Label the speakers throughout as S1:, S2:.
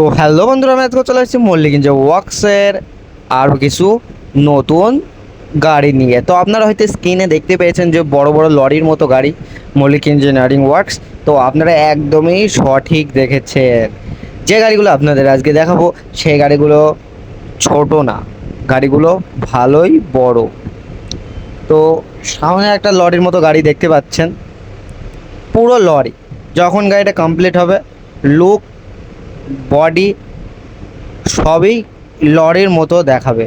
S1: তো হ্যালো বন্ধুরা, আমি আজকে চলে এসেছি মল্লিক ইঞ্জিন ওয়ার্কসের আরও কিছু নতুন গাড়ি নিয়ে। তো আপনারা হয়তো স্ক্রিনে দেখতে পেয়েছেন যে বড় বড় লরির মতো গাড়ি মল্লিক ইঞ্জিনিয়ারিং ওয়ার্কস তো আপনারা একদমই সঠিক দেখেছেন। যে গাড়িগুলো আপনাদের আজকে দেখাবো, সেই গাড়িগুলো ছোট না, গাড়িগুলো ভালোই বড়। তো সামনে একটা লরির মতো গাড়ি দেখতে পাচ্ছেন। পুরো লরি, যখন গাড়িটা কমপ্লিট হবে লুক বডি সবই লরির মতো দেখাবে।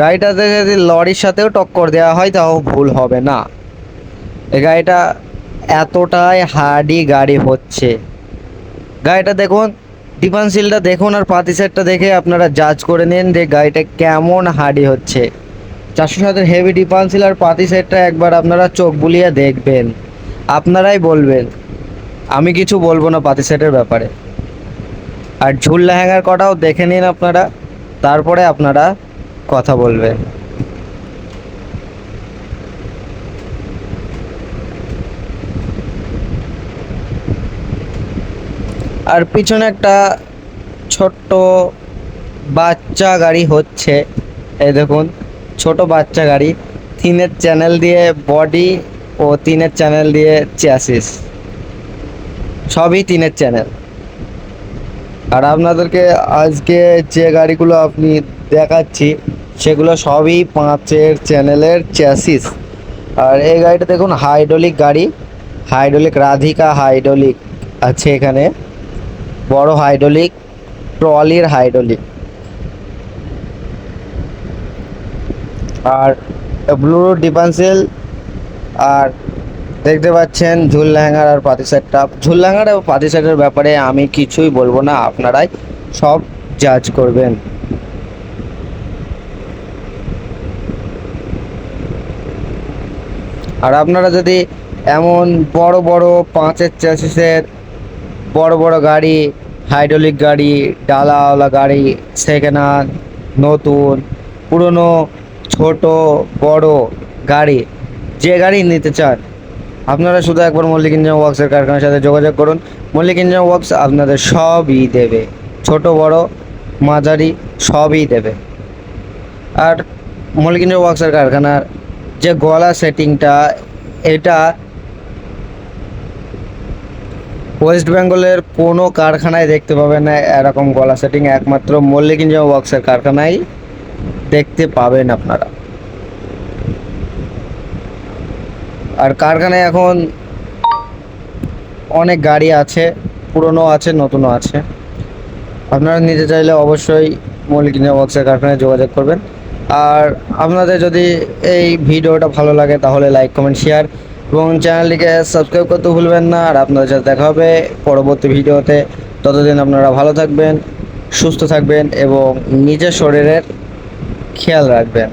S1: গাড়িটাতে যদি লরির সাথেও টক্কর দেওয়া হয়, তাও ভুল হবে না। এই গাড়িটা এতটাই হার্ডি গাড়ি হচ্ছে। গাড়িটা দেখুন ডিফারেন্সিলটা দেখুন আর পাতি সেটটা দেখে আপনারা জাজ করে নিন যে গাড়িটা কেমন হার্ডি হচ্ছে। চারশো সাতের হেভি ডিফারেন্সিল আর পাতি সেটটা একবার আপনারা চোখ বুলিয়ে দেখবেন। আপনারাই বলবেন, আমি কিছু বলব না পাতি সেটের ব্যাপারে। আর ঝুল লেহেঙ্গার কটাও দেখে নিন আপনারা, তারপরে আপনারা কথা বলবেন। আর পিছনে একটা ছোট্ট বাচ্চা গাড়ি হচ্ছে, এই দেখুন, ছোট বাচ্চা গাড়ি, তিনের চ্যানেল দিয়ে বডি ও তিনের চ্যানেল দিয়ে চ্যাসিস, সবই তিনের চ্যানেল। আর আপনাদেরকে আজকে যে গাড়িগুলো আপনি দেখাচ্ছি, সেগুলো সবই পাঁচের চ্যানেলের চ্যাসিস। আর এই গাড়িটা দেখুন, হাইড্রোলিক গাড়ি। হাইড্রোলিক, রাধিকা হাইড্রোলিক আছে এখানে। বড় হাইড্রোলিক, ট্রলির হাইড্রোলিক। আর ব্লু ডিফেন্সিল আর দেখতে পাচ্ছেন ঝুল লেহেঙ্গার আর পাতি সেটটা। ঝুল লেহেঙ্গার আর পাতি সেটের ব্যাপারে আমি কিছুই বলব না, আপনারাই সব জাজ করবেন। আর আপনারা যদি এমন বড় বড় পাঁচের চ্যাসিসের বড় বড় গাড়ি হাইড্রোলিক গাড়ি, ডালাওয়ালা গাড়ি সেকেন্ড নতুন, পুরনো, ছোট, বড় গাড়ি, যে গাড়ি নিতে চান আপনারা শুধু একবার মল্লিক ইঞ্জিন ওয়ার্কসের কারখানার সাথে যোগাযোগ করুন। মল্লিক ইঞ্জিন ওয়ার্কস আপনাদের সবই দেবে। ছোট, বড়, মাঝারি, সবই দেবে। আর মল্লিক ইঞ্জিন ওয়ার্কসের কারখানার যে গলা সেটিংটা, এটা ওয়েস্ট বেঙ্গলের কোনো কারখানায় দেখতে পাবেন না। এরকম গলা সেটিং একমাত্র মল্লিক ইঞ্জিন ওয়ার্কসের কারখানায় দেখতে পাবেন আপনারা। আর কারখানায় এখন অনেক গাড়ি আছে, পুরনো আছে, নতুনও আছে। আপনারা নিতে চাইলে অবশ্যই ইঞ্জিন ওয়ার্কসের কারখানায় যোগাযোগ করবেন। আর আপনাদের যদি এই ভিডিওটা ভালো লাগে, তাহলে লাইক, কমেন্ট, শেয়ার এবং চ্যানেলটিকে সাবস্ক্রাইব করতে ভুলবেন না। আর আপনাদের সাথে দেখা হবে পরবর্তী ভিডিওতে। ততদিন আপনারা ভালো থাকবেন, সুস্থ থাকবেন এবং নিজের শরীরের খেয়াল রাখবেন।